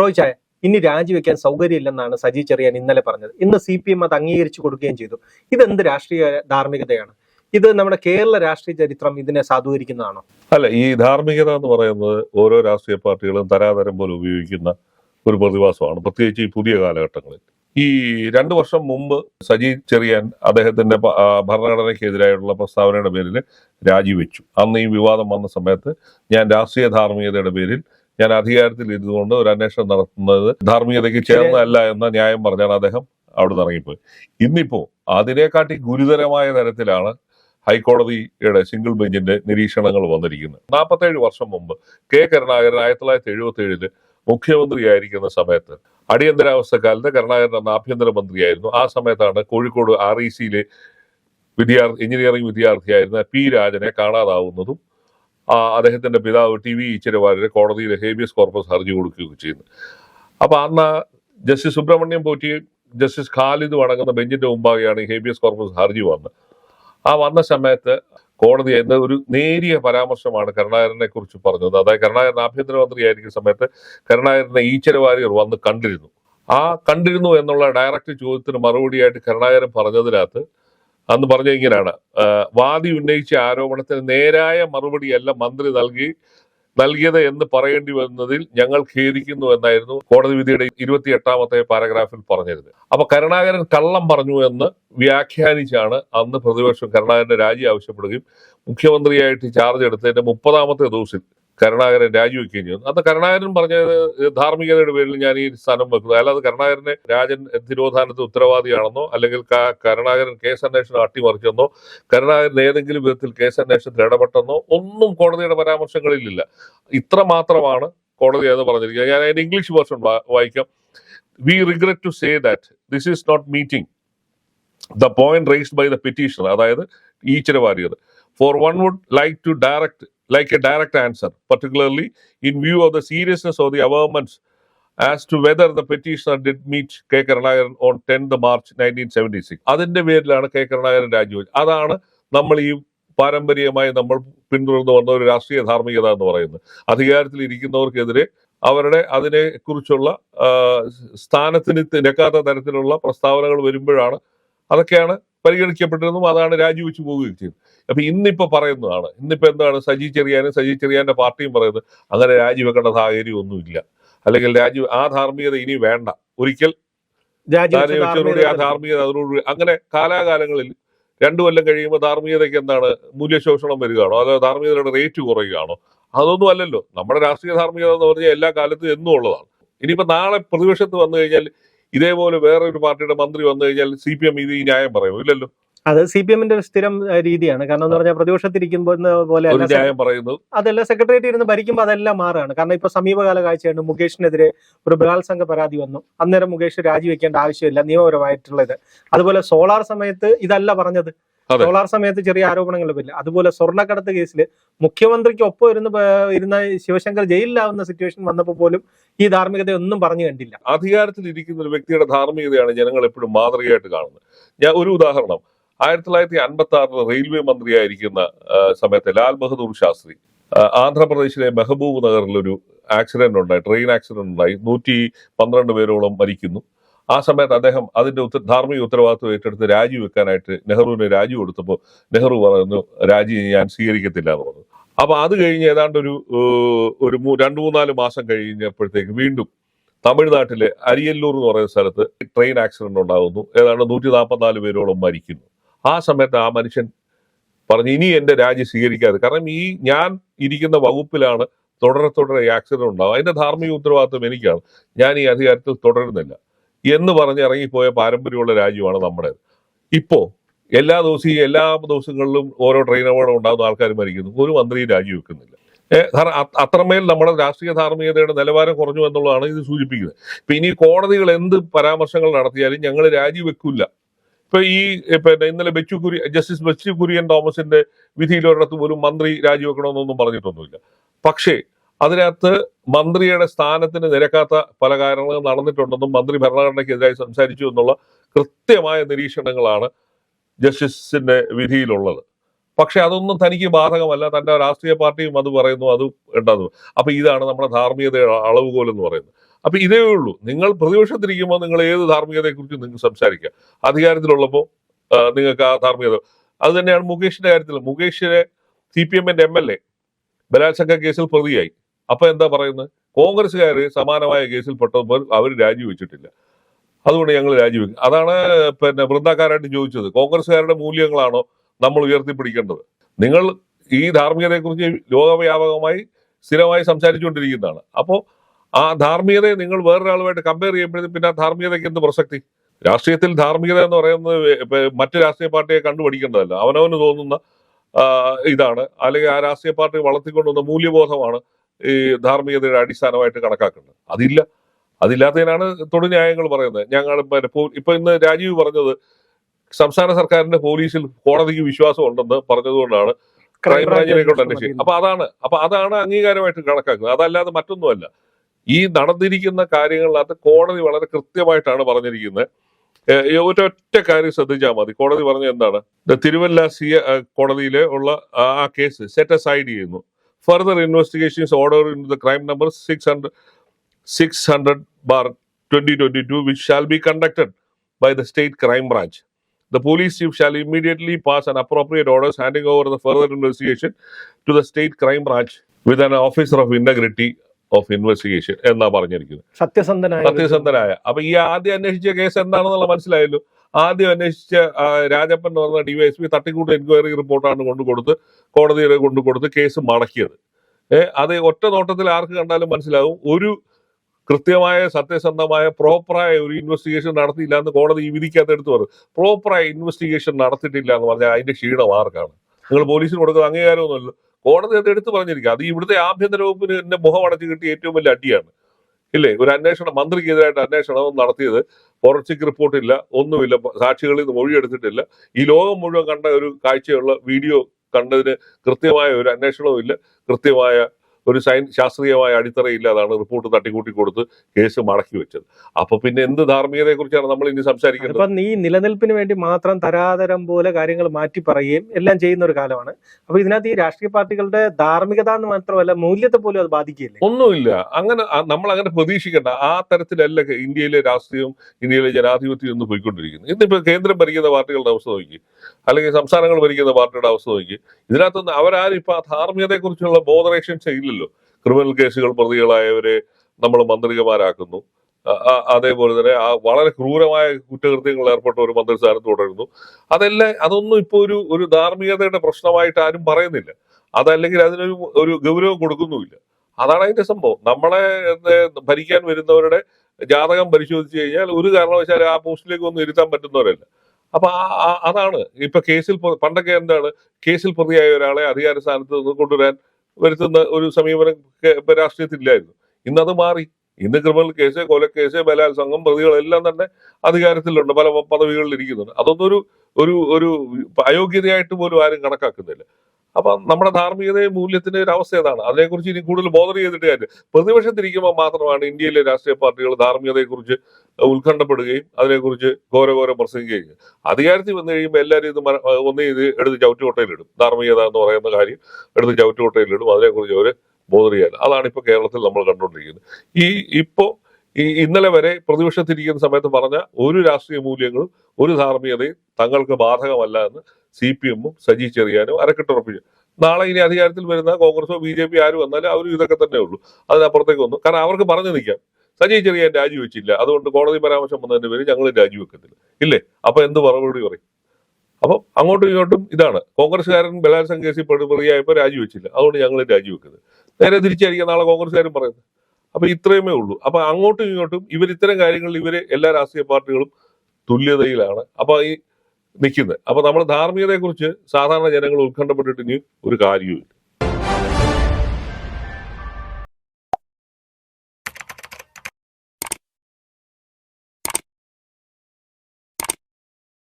റോയ് ചായ ഇനി രാജിവെക്കാൻ സൗകര്യമില്ലെന്നാണ് സജി ചെറിയാൻ ഇന്നലെ പറഞ്ഞത്. ഇന്ന് സി പി എം അത് അംഗീകരിച്ചു കൊടുക്കുകയും ചെയ്തു. ഇതെന്ത് രാഷ്ട്രീയ ധാർമ്മികതയാണ്? ഇത് നമ്മുടെ കേരള രാഷ്ട്രീയ ചരിത്രം ഇതിനെ സാധൂകരിക്കുന്നതാണോ? അല്ല ഈ ധാർമ്മികത എന്ന് പറയുന്നത് ഓരോ രാഷ്ട്രീയ പാർട്ടികളും തരാതരം പോലെ ഉപയോഗിക്കുന്ന ഒരു പ്രതിഭാസമാണ്. പ്രത്യേകിച്ച് ഈ പുതിയ കാലഘട്ടങ്ങളിൽ. ഈ രണ്ടു വർഷം മുമ്പ് സജി ചെറിയാൻ അദ്ദേഹത്തിന്റെ ഭരണഘടനയ്ക്കെതിരായിട്ടുള്ള പ്രസ്താവനയുടെ പേരിൽ രാജിവെച്ചു. അന്ന് ഈ വിവാദം വന്ന സമയത്ത് ഞാൻ രാഷ്ട്രീയ ധാർമ്മികതയുടെ പേരിൽ ഞാൻ അധികാരത്തിൽ ഇരുന്നുകൊണ്ട് ഒരു അന്വേഷണം നടത്തുന്നത് ധാർമ്മികതയ്ക്ക് ചേർന്നതല്ല എന്ന ന്യായം പറഞ്ഞാണ് അദ്ദേഹം അവിടെ ഇറങ്ങിപ്പോയി. ഇന്നിപ്പോ അതിനെക്കാട്ടി ഗുരുതരമായ തരത്തിലാണ് ഹൈക്കോടതിയുടെ സിംഗിൾ ബെഞ്ചിന്റെ നിരീക്ഷണങ്ങൾ വന്നിരിക്കുന്നത്. നാൽപ്പത്തേഴ് വർഷം മുമ്പ് കെ. കരുണാകരൻ ആയിരത്തി തൊള്ളായിരത്തി എഴുപത്തി ഏഴിൽ മുഖ്യമന്ത്രിയായിരിക്കുന്ന സമയത്ത് അടിയന്തരാവസ്ഥക്കാലത്ത് കരുണാകരൻ അന്ന് ആഭ്യന്തരമന്ത്രിയായിരുന്നു. ആ സമയത്താണ് കോഴിക്കോട് ആർ ഇ സിയിലെ വിദ്യാർത്ഥി എഞ്ചിനീയറിംഗ് വിദ്യാർത്ഥിയായിരുന്ന പി രാജനെ കാണാതാവുന്നതും അദ്ദേഹത്തിന്റെ പിതാവ് ടി വി ഈച്ചരവാരര് കോടതിയിൽ ഹേബിയസ് കോർപ്പസ് ഹർജി കൊടുക്കുകയൊക്കെ ചെയ്യുന്നു. അപ്പൊ അന്ന് ജസ്റ്റിസ് സുബ്രഹ്മണ്യം പോറ്റി ജസ്റ്റിസ് ഖാലിദ് അടങ്ങുന്ന ബെഞ്ചിന്റെ മുമ്പാകെയാണ് ഹേബിയസ് കോർപ്പസ് ഹർജി വന്നത്. ആ വന്ന സമയത്ത് കോടതി എന്ന ഒരു നേരിയ പരാമർശമാണ് കരുണാകരനെ കുറിച്ച് പറഞ്ഞത്. അതായത് കരുണാകരൻ ആഭ്യന്തരമന്ത്രിയായിരിക്കുന്ന സമയത്ത് കരുണാകരനെ ഈച്ചരവാരികർ വന്ന് കണ്ടിരുന്നു. ആ കണ്ടിരുന്നു എന്നുള്ള ഡയറക്റ്റ് ചോദ്യത്തിന് മറുപടിയായിട്ട് കരുണാകരൻ പറഞ്ഞതിനകത്ത് അന്ന് പറഞ്ഞ ഇങ്ങനെയാണ്. വാദി ഉന്നയിച്ച ആരോപണത്തിന് നേരായ മറുപടിയല്ല മന്ത്രി നൽകി നൽകിയത് എന്ന് പറയേണ്ടി വന്നതിൽ ഞങ്ങൾ ഖേദിക്കുന്നു എന്നായിരുന്നു കോടതി വിധിയുടെ ഇരുപത്തി എട്ടാമത്തെ പാരഗ്രാഫിൽ പറഞ്ഞിരുന്നത്. അപ്പൊ കരുണാകരൻ കള്ളം പറഞ്ഞു എന്ന് വ്യാഖ്യാനിച്ചാണ് അന്ന് പ്രതിപക്ഷം കരുണാകരന്റെ രാജി ആവശ്യപ്പെടുകയും മുഖ്യമന്ത്രിയായിട്ട് ചാർജ് എടുത്തതിന്റെ മുപ്പതാമത്തെ ദിവസം കരുണാകരൻ രാജിവെക്കുകയും ചെയ്തു. അന്ന് കരുണാകരൻ പറഞ്ഞത് ധാർമ്മികതയുടെ പേരിൽ ഞാൻ ഈ സ്ഥാനം വെക്കുന്നത്. അല്ലാതെ കരുണാകരനെ രാജൻ തിരോധാനത്തിന് ഉത്തരവാദിയാണെന്നോ അല്ലെങ്കിൽ കരുണാകരൻ കേസ് അന്വേഷണം അട്ടിമറിച്ചെന്നോ കരുണാകരൻ ഏതെങ്കിലും വിധത്തിൽ കേസ് അന്വേഷണത്തിൽ ഇടപെട്ടെന്നോ ഒന്നും കോടതിയുടെ പരാമർശങ്ങളിലില്ല. ഇത്ര മാത്രമാണ് കോടതി എന്ന് പറഞ്ഞിരിക്കുന്നത്. ഞാൻ അതിന്റെ ഇംഗ്ലീഷ് വേർഷൻ വായിക്കാം. We regret to say that this is not meeting the point raised by the petitioner അതായത് Eachara Warrier for one would like to direct like a direct answer particularly in view of the seriousness of the averments as to whether the petitioner did meet K Karunakaran on tenth March nineteen seventy six അതിന്റെ പേരിലാണ് K Karunakaran രാജിവെച്ചത്. അതാണ് നമ്മൾ ഈ പാരമ്പര്യമായി നമ്മൾ പിന്തുടർന്നു വന്ന ഒരു രാഷ്ട്രീയ ധാർമ്മികത എന്ന് പറയുന്നത്. അധികാരത്തിൽ ഇരിക്കുന്നവർക്കെതിരെ അവരുടെ അതിനെ കുറിച്ചുള്ള സ്ഥാനത്തിന് നിരക്കാത്ത തരത്തിലുള്ള പ്രസ്താവനകൾ വരുമ്പോഴാണ് അതൊക്കെയാണ് പരിഗണിക്കപ്പെട്ടിരുന്നതും അതാണ് രാജിവെച്ച് പോവുകയും ചെയ്തത്. അപ്പൊ ഇന്നിപ്പോ പറയുന്നതാണ് ഇന്നിപ്പോ എന്താണ് സജി ചെറിയാനും സജി ചെറിയാന്റെ പാർട്ടിയും പറയുന്നത് അങ്ങനെ രാജിവെക്കേണ്ട സാഹചര്യം ഒന്നുമില്ല അല്ലെങ്കിൽ രാജി ആ ധാർമ്മികത ഇനി വേണ്ട. ഒരിക്കൽ രാജിവെച്ചതോടുകൂടി ആ ധാർമ്മികത അതിനോട് അങ്ങനെ കാലാകാലങ്ങളിൽ രണ്ടു കൊല്ലം കഴിയുമ്പോൾ ധാർമ്മികതയ്ക്ക് എന്താണ് മൂല്യശോഷണം വരികയാണോ അതോ ധാർമ്മികതയുടെ റേറ്റ് കുറയുകയാണോ അതൊന്നും അല്ലല്ലോ. നമ്മുടെ രാഷ്ട്രീയ ധാർമ്മികത എന്ന് പറഞ്ഞാൽ എല്ലാ കാലത്തും എന്നും ഉള്ളതാണ്. ഇനിയിപ്പോ നാളെ പ്രതിപക്ഷത്ത് വന്നു കഴിഞ്ഞാൽ ഇതേപോലെ വേറൊരു പാർട്ടിയുടെ മന്ത്രി വന്നു കഴിഞ്ഞാൽ സി പി എം ഇത് ഈ ന്യായം പറയുമോ? ഇല്ലല്ലോ. അത് സി പി എമ്മിന്റെ സ്ഥിരം രീതിയാണ്. കാരണം എന്ന് പറഞ്ഞാൽ പ്രതിപക്ഷത്തിരിക്കുമ്പോൾ പോലെ പറയുന്നത് അതല്ല സെക്രട്ടേറിയറ്റ് ഇരുന്ന് ഭരിക്കുമ്പോൾ അതെല്ലാം മാറുകയാണ് കാരണം ഇപ്പൊ സമീപകാല കാഴ്ചയാണ് മുകേഷിനെതിരെ ഒരു ബലാത്സംഗ പരാതി വന്നു. അന്നേരം മുകേഷ് രാജിവെക്കേണ്ട ആവശ്യമില്ല നിയമപരമായിട്ടുള്ളത്. അതുപോലെ സോളാർ സമയത്ത് ഇതല്ല പറഞ്ഞത്. സോളാർ സമയത്ത് ചെറിയ ആരോപണങ്ങൾ വരില്ല. അതുപോലെ സ്വർണക്കടത്ത് കേസിൽ മുഖ്യമന്ത്രിക്ക് ഒപ്പം ഇരുന്ന് ഇരുന്ന ശിവശങ്കർ ജയിലിലാവുന്ന സിറ്റുവേഷൻ വന്നപ്പോൾ പോലും ഈ ധാർമ്മികത ഒന്നും പറഞ്ഞു കണ്ടില്ല. അധികാരത്തിൽ ഇരിക്കുന്ന ഒരു വ്യക്തിയുടെ ധാർമ്മികതയാണ് ജനങ്ങൾ എപ്പോഴും മാതൃകയായിട്ട് കാണുന്നത്. ഞാൻ ഒരു ഉദാഹരണം. ആയിരത്തി തൊള്ളായിരത്തി അൻപത്തി ആറിൽ റെയിൽവേ മന്ത്രിയായിരിക്കുന്ന സമയത്ത് ലാൽ ബഹദൂർ ശാസ്ത്രി ആന്ധ്രാപ്രദേശിലെ മെഹബൂബ് നഗറിൽ ഒരു ആക്സിഡന്റ് ഉണ്ടായി ട്രെയിൻ ആക്സിഡന്റ് ഉണ്ടായി. നൂറ്റി പന്ത്രണ്ട് പേരോളം മരിക്കുന്നു. ആ സമയത്ത് അദ്ദേഹം അതിന്റെ ഉത്തര ധാർമ്മിക ഉത്തരവാദിത്വം ഏറ്റെടുത്ത് രാജിവെക്കാനായിട്ട് നെഹ്റുവിന് രാജി കൊടുത്തപ്പോൾ നെഹ്റു പറഞ്ഞു രാജി ഞാൻ സ്വീകരിക്കത്തില്ല എന്ന് പറഞ്ഞു. അപ്പൊ അത് കഴിഞ്ഞ് ഏതാണ്ട് ഒരു ഒരു രണ്ടു മൂന്നാൽ മാസം കഴിഞ്ഞപ്പോഴത്തേക്ക് വീണ്ടും തമിഴ്നാട്ടിലെ അരിയല്ലൂർ എന്ന് പറയുന്ന സ്ഥലത്ത് ട്രെയിൻ ആക്സിഡന്റ് ഉണ്ടാകുന്നു. ഏതാണ്ട് നൂറ്റി നാൽപ്പത്തിനാല് പേരോളം മരിക്കുന്നു. ആ സമയത്ത് ആ മനുഷ്യൻ പറഞ്ഞു ഇനി എന്റെ രാജി സ്വീകരിക്കാതെ കാരണം ഈ ഞാൻ ഇരിക്കുന്ന വകുപ്പിലാണ് തുടരെ തുടരെ ആക്സിഡന്റ് ഉണ്ടാവും അതിന്റെ ധാർമ്മിക ഉത്തരവാദിത്വം എനിക്കാണ്. ഞാൻ ഈ അധികാരത്തിൽ തുടരുന്നില്ല. എന്ന് പറഞ്ഞ് ഇറങ്ങിപ്പോയ പാരമ്പര്യമുള്ള രാജ്യമാണ് നമ്മുടെ. ഇപ്പോ എല്ലാ ദിവസവും എല്ലാ ദിവസങ്ങളിലും ഓരോ ട്രെയിൻ അപകടം ഉണ്ടാകുന്ന ആൾക്കാർ മരിക്കുന്നു. ഒരു മന്ത്രിയും രാജിവെക്കുന്നില്ല കാരണം അത്രമേൽ നമ്മുടെ രാഷ്ട്രീയ ധാർമ്മികതയുടെ നിലവാരം കുറഞ്ഞു എന്നുള്ളതാണ് ഇത് സൂചിപ്പിക്കുന്നത്. ഇപ്പൊ ഇനി കോടതികൾ എന്ത് പരാമർശങ്ങൾ നടത്തിയാലും ഞങ്ങൾ രാജിവെക്കില്ല ഇപ്പൊ ഈ പിന്നെ ഇന്നലെ ബെച്ചു കുര്യൻ ജസ്റ്റിസ് ബെച്ചു കുര്യൻ തോമസിന്റെ വിധിയിലൊരിടത്ത് പോലും മന്ത്രി രാജിവെക്കണമെന്നൊന്നും പറഞ്ഞിട്ടൊന്നുമില്ല. പക്ഷേ അതിനകത്ത് മന്ത്രിയുടെ സ്ഥാനത്തിന് നിരക്കാത്ത പല കാര്യങ്ങളും നടന്നിട്ടുണ്ടെന്നും മന്ത്രി ഭരണഘടനയ്ക്കെതിരായി സംസാരിച്ചു എന്നുള്ള കൃത്യമായ നിരീക്ഷണങ്ങളാണ് ജസ്റ്റിസിന്റെ വിധിയിലുള്ളത്. പക്ഷെ അതൊന്നും തനിക്ക് ബാധകമല്ല. തന്റെ രാഷ്ട്രീയ പാർട്ടിയും അത് പറയുന്നു അത് ഉണ്ടാകുന്നു. അപ്പൊ ഇതാണ് നമ്മുടെ ധാർമ്മികതയുടെ അളവുകോൽ എന്ന് പറയുന്നത്. അപ്പൊ ഇതേ ഉള്ളൂ. നിങ്ങൾ പ്രതിപക്ഷത്തിരിക്കുമ്പോൾ നിങ്ങൾ ഏത് ധാർമ്മികതയെ കുറിച്ച് സംസാരിക്കുക അധികാരത്തിലുള്ളപ്പോൾ നിങ്ങൾക്ക് ആ ധാർമ്മികത. അത് തന്നെയാണ് മുകേഷിന്റെ കാര്യത്തിൽ മുകേഷിനെ സി പി എമ്മിന്റെ എം എൽ എ ബലാത്സംഗ കേസിൽ പ്രതിയായി. അപ്പൊ എന്താ പറയുന്നത് കോൺഗ്രസ്സുകാർ സമാനമായ കേസിൽ പെട്ടപ്പോൾ അവർ രാജിവെച്ചിട്ടില്ല. അതുകൊണ്ട് ഞങ്ങൾ രാജിവെക്കും. അതാണ് പിന്നെ വൃന്ദാക്കാരായിട്ട് ചോദിച്ചത്. കോൺഗ്രസ്സുകാരുടെ മൂല്യങ്ങളാണോ നമ്മൾ ഉയർത്തിപ്പിടിക്കേണ്ടത്? നിങ്ങൾ ഈ ധാർമ്മികതയെ കുറിച്ച് ലോകവ്യാപകമായി സ്ഥിരമായി സംസാരിച്ചുകൊണ്ടിരിക്കുന്നതാണ്. അപ്പോൾ ആ ധാർമ്മികതയെ നിങ്ങൾ വേറൊരാളുമായിട്ട് കമ്പയർ ചെയ്യുമ്പോഴത്തേക്കും പിന്നെ ആ ധാർമ്മികതയ്ക്ക് എന്ത് പ്രസക്തി? രാഷ്ട്രീയത്തിൽ ധാർമ്മികത എന്ന് പറയുന്നത് മറ്റു രാഷ്ട്രീയ പാർട്ടിയെ കണ്ടുപഠിക്കേണ്ടതല്ല അവനവന് തോന്നുന്ന ഇതാണ്. അല്ലെങ്കിൽ ആ രാഷ്ട്രീയ പാർട്ടി വളർത്തിക്കൊണ്ടുവന്ന മൂല്യബോധമാണ് ഈ ധാർമ്മികതയുടെ അടിസ്ഥാനമായിട്ട് കണക്കാക്കുന്നത്. അതില്ല അതില്ലാത്തതിനാണ് തൊടുന്യായങ്ങൾ പറയുന്നത്. ഞങ്ങൾ ഇപ്പൊ ഇന്ന് രാജീവ് പറഞ്ഞത് സംസ്ഥാന സർക്കാരിന്റെ പോലീസിൽ കോടതിക്ക് വിശ്വാസം ഉണ്ടെന്ന് പറഞ്ഞതുകൊണ്ടാണ് ക്രൈംബ്രാഞ്ചിനെ കൊണ്ട് അന്വേഷിക്കും അപ്പൊ അതാണ് അപ്പൊ അതാണ് അംഗീകാരമായിട്ട് കണക്കാക്കുന്നത്. അതല്ലാതെ മറ്റൊന്നുമല്ല. ഈ നടന്നിരിക്കുന്ന കാര്യങ്ങളിനകത്ത് കോടതി വളരെ കൃത്യമായിട്ടാണ് പറഞ്ഞിരിക്കുന്നത്. ഒരൊറ്റ കാര്യം ശ്രദ്ധിച്ചാൽ മതി. കോടതി പറഞ്ഞ എന്താണ്? തിരുവല്ല സി കോടതിയിലെ ഉള്ള ആ കേസ് സെറ്റ് അസൈഡ് ചെയ്യുന്നു. Further investigations order in the crime number six hundred six hundred bar twenty twenty two which shall be conducted by the state crime branch. The police chief shall immediately pass an appropriate orders handing over the further investigation to the state crime branch with an officer of integrity of investigation എന്നാ പറഞ്ഞിരിക്കുന്നത് സത്യസന്ധനായ സത്യസന്ധനായ അപ്പൊ ഈ ആദ്യം അന്വേഷിച്ച case എന്താണെന്നുള്ള മനസ്സിലായല്ലോ ആദ്യം അന്വേഷിച്ച രാജപ്പൻ എന്ന് പറഞ്ഞ ഡിവൈഎസ്പി തട്ടിക്കൂട്ട് എൻക്വയറി റിപ്പോർട്ടാണ് കൊണ്ടു കൊടുത്ത് കോടതിയുടെ കൊണ്ടു കൊടുത്ത് കേസ് മടക്കിയത്. ഏഹ് അത് ഒറ്റ നോട്ടത്തിൽ ആർക്ക് കണ്ടാലും മനസ്സിലാവും. ഒരു കൃത്യമായ സത്യസന്ധമായ പ്രോപ്പറായ ഒരു ഇൻവെസ്റ്റിഗേഷൻ നടത്തിയില്ല എന്ന് കോടതി ഈ വിധിക്കകത്ത് എടുത്തു പറഞ്ഞു. പ്രോപ്പറായ ഇൻവെസ്റ്റിഗേഷൻ നടത്തിയിട്ടില്ല എന്ന് പറഞ്ഞാൽ അതിന്റെ ക്ഷീണം ആർക്കാണ്? നിങ്ങൾ പോലീസിന് കൊടുക്കുന്ന അംഗീകാരമൊന്നുമല്ലോ. കോടതി അത് എടുത്തു പറഞ്ഞിരിക്കുക. അത് ഇവിടുത്തെ ആഭ്യന്തര വകുപ്പിന് എന്റെ മുഖം അടച്ചു കിട്ടിയ ഏറ്റവും വലിയ അടിയാണ്. ഇല്ലേ? ഒരു അന്വേഷണം മന്ത്രിക്കെതിരായിട്ട് അന്വേഷണം നടത്തിയത്. ഫോറൻസിക് റിപ്പോർട്ടില്ല ഒന്നുമില്ല സാക്ഷികളിൽ നിന്ന് മൊഴിയെടുത്തിട്ടില്ല. ഈ ലോകം മുഴുവൻ കണ്ട ഒരു കാഴ്ചയുള്ള വീഡിയോ കണ്ടതിന് കൃത്യമായ ഒരു അന്വേഷണവും ഇല്ല കൃത്യമായ ഒരു സയൻ ശാസ്ത്രീയമായ അടിത്തറയില്ലാതാണ് റിപ്പോർട്ട് തട്ടിക്കൂട്ടി കൊടുത്ത് കേസ് മടക്കി വെച്ചത്. അപ്പൊ പിന്നെ എന്ത് ധാർമ്മികതയെ കുറിച്ചാണ് നമ്മൾ ഇനി സംസാരിക്കുന്നത്? അപ്പം ഈ നിലനിൽപ്പിന് വേണ്ടി മാത്രം തരാതരം പോലെ കാര്യങ്ങൾ മാറ്റി പറയുകയും എല്ലാം ചെയ്യുന്ന ഒരു കാലമാണ്. അപ്പൊ ഇതിനകത്ത് ഈ രാഷ്ട്രീയ പാർട്ടികളുടെ ധാർമ്മികത എന്ന് മാത്രമല്ല മൂല്യത്തെ പോലും അത് ബാധിക്കില്ല ഒന്നുമില്ല. അങ്ങനെ നമ്മൾ അങ്ങനെ പ്രതീക്ഷിക്കേണ്ട. ആ തരത്തിലല്ല ഇന്ത്യയിലെ രാഷ്ട്രീയവും ഇന്ത്യയിലെ ജനാധിപത്യം ഇന്ന് പോയിക്കൊണ്ടിരിക്കുന്നു ഇന്നിപ്പോ കേന്ദ്രം ഭരിക്കുന്ന പാർട്ടികളുടെ അവസ്ഥ നോക്കി. അല്ലെങ്കിൽ സംസ്ഥാനങ്ങൾ ഭരിക്കുന്ന പാർട്ടിയുടെ അവസ്ഥ നോക്കി. ഇതിനകത്തൊന്നും അവരാരും ഇപ്പൊ ആ ധാർമ്മികതയെ കുറിച്ചുള്ള ബോധറേഷൻസ് ഇല്ലല്ലോ ക്രിമിനൽ കേസുകൾ പ്രതികളായവരെ നമ്മൾ ആ- അതേപോലെ തന്നെ ആ വളരെ ക്രൂരമായ കുറ്റകൃത്യങ്ങളിൽ ഏർപ്പെട്ട ഒരു മന്ത്രിസ്ഥാനം തുടരുന്നു. അതെല്ലാം അതൊന്നും ഇപ്പോൾ ഒരു ഒരു ധാർമ്മികതയുടെ പ്രശ്നമായിട്ട് ആരും പറയുന്നില്ല. അതല്ലെങ്കിൽ അതിനൊരു ഒരു ഗൗരവം കൊടുക്കുന്നുമില്ല. അതാണ് അതിന്റെ സംഭവം. നമ്മളെ ഭരിക്കാൻ വരുന്നവരുടെ ജാതകം പരിശോധിച്ച് കഴിഞ്ഞാൽ ഒരു കാരണവശാലും ആ പോസ്റ്റിലേക്ക് ഒന്നും ഇരുത്താൻ പറ്റുന്നവരല്ല. അപ്പൊ അതാണ്. ഇപ്പൊ കേസിൽ പണ്ടൊക്കെ എന്താണ്? കേസിൽ പ്രതിയായ ഒരാളെ അധികാര സ്ഥാനത്ത് നിന്ന് കൊണ്ടുവരാൻ വരുത്തുന്ന ഒരു സമീപനം രാഷ്ട്രീയത്തിലില്ലായിരുന്നു. ഇന്നത് മാറി. ഇന്ന് ക്രിമിനൽ കേസ് കൊലക്കേസ് ബലാത്സംഗം പ്രതികളെല്ലാം തന്നെ അധികാരത്തിലുണ്ട്. പല പദവികളിൽ ഇരിക്കുന്നുണ്ട് അതൊന്നും ഒരു ഒരു ഒരു അയോഗ്യതയായിട്ട് പോലും ആരും കണക്കാക്കുന്നില്ല. അപ്പൊ നമ്മുടെ ധാർമ്മികതയും മൂല്യത്തിന്റെ ഒരു അവസ്ഥ ഏതാണ് അതിനെക്കുറിച്ച് ഇനി കൂടുതൽ ബോധന ചെയ്തിട്ട് കാര്യം പ്രതിപക്ഷത്തിരിക്കുമ്പോൾ മാത്രമാണ് ഇന്ത്യയിലെ രാഷ്ട്രീയ പാർട്ടികൾ ധാർമ്മികതയെക്കുറിച്ച് ഉത്കണ്ഠപ്പെടുകയും അതിനെക്കുറിച്ച് ഘോരഘോരം പ്രസംഗിക്കുകയും അധികാരത്തിൽ വന്നു കഴിയുമ്പോൾ എല്ലാവരും ഇത് ഒന്ന് ഇത് എടുത്ത് ചവിറ്റുകൊട്ടയിലിടും ധാർമ്മികത എന്ന് പറയുന്ന കാര്യം എടുത്ത് ചവിറ്റുകൊട്ടയിലിടും അതിനെക്കുറിച്ച് അവർ ബോധറിയാൻ അതാണ് ഇപ്പോൾ കേരളത്തിൽ നമ്മൾ കണ്ടുകൊണ്ടിരിക്കുന്നത്. ഈ ഇപ്പോൾ ഈ ഇന്നലെ വരെ പ്രതിപക്ഷത്തിരിക്കുന്ന സമയത്ത് പറഞ്ഞ ഒരു രാഷ്ട്രീയ മൂല്യങ്ങളും ഒരു ധാർമ്മികതയും തങ്ങൾക്ക് ബാധകമല്ല എന്ന് സി പി എമ്മും സജി ചെറിയാനും അരക്കെട്ടുറപ്പിച്ചു നാളെ ഇനി അധികാരത്തിൽ വരുന്ന കോൺഗ്രസോ ബി ജെ പി ആര് വന്നാലും അവരും ഇതൊക്കെ തന്നെ ഉള്ളൂ. അതിനപ്പുറത്തേക്ക് വന്നു. കാരണം അവർക്ക് പറഞ്ഞു നിൽക്കാം. സജി ചെറിയാൻ രാജിവെച്ചില്ല. അതുകൊണ്ട് കോടതി പരാമർശം വന്നതിന്റെ പേര് ഞങ്ങൾ രാജിവെക്കത്തില്ല. ഇല്ലേ? അപ്പൊ എന്ത് മറുപടി പറയും? അപ്പം അങ്ങോട്ടും ഇങ്ങോട്ടും ഇതാണ്. കോൺഗ്രസ്സുകാരൻ ബലാത്സംഗ കേസിൽ പ്രതിയായപ്പോ രാജിവെച്ചില്ല. അതുകൊണ്ട് ഞങ്ങൾ രാജിവെക്കുന്നത്. നേരെ തിരിച്ചായിരിക്കാം നാളെ കോൺഗ്രസ്സുകാരും പറയുന്നത്. അപ്പൊ ഇത്രയുമേ ഉള്ളൂ. അപ്പൊ അങ്ങോട്ടും ഇങ്ങോട്ടും ഇവർ ഇത്തരം കാര്യങ്ങളിൽ ഇവർ എല്ലാ രാഷ്ട്രീയ പാർട്ടികളും തുല്യതയിലാണ്. അപ്പൊ ഈ നിൽക്കുന്നത്. അപ്പൊ നമ്മൾ ധാർമ്മികതയെ കുറിച്ച് സാധാരണ ജനങ്ങൾ ഉത്കണ്ഠപ്പെട്ടിട്ട് ഇനി ഒരു കാര്യവും